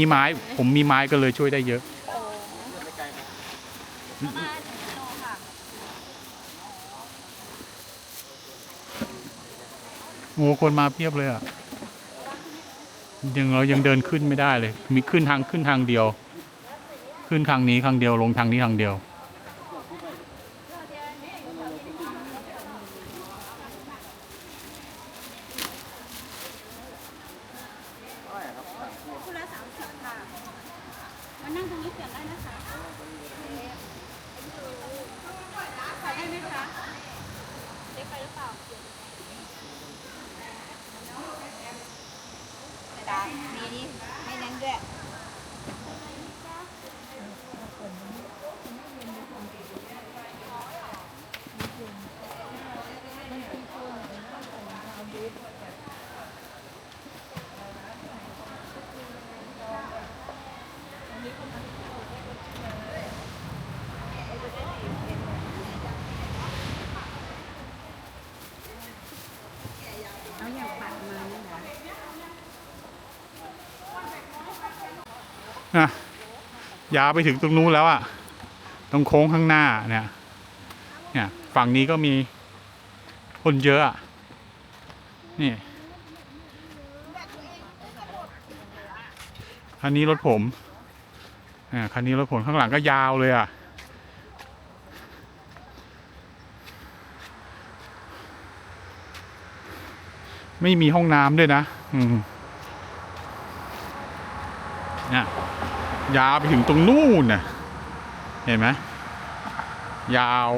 มีไม้ผมมีไม้ก็เลยช่วยได้เยอะโอ้คนมาเพียบเลยอะยังเรายังเดินขึ้นไม่ได้เลย มีขึ้นทางขึ้นทางเดียว ขึ้นทางนี้ทางเดียวลงทางนี้ทางเดียว คุณละสามสิบค่ะ มา นั่งตรงนี้เปลี่ยนได้นะคะขายได้ไหมคะเล็กไปหรือเปล่าได้มีนี่ให้นั่งด้วย เอาอย่างปัดมานี่นะ อะยาวไปถึงตรงนู้นแล้วอะตรงโค้งข้างหน้าเนี่ยเนี่ยฝั่งนี้ก็มีคนเยอะอะนี่คันนี้รถผมอ่าคันนี้รถผมข้างหลังก็ยาวเลยอะไม่มีห้องน้ำด้วยนะ อืม เนี่ยยาวไปถึงตรงนู่นนะเห็นไหมยาว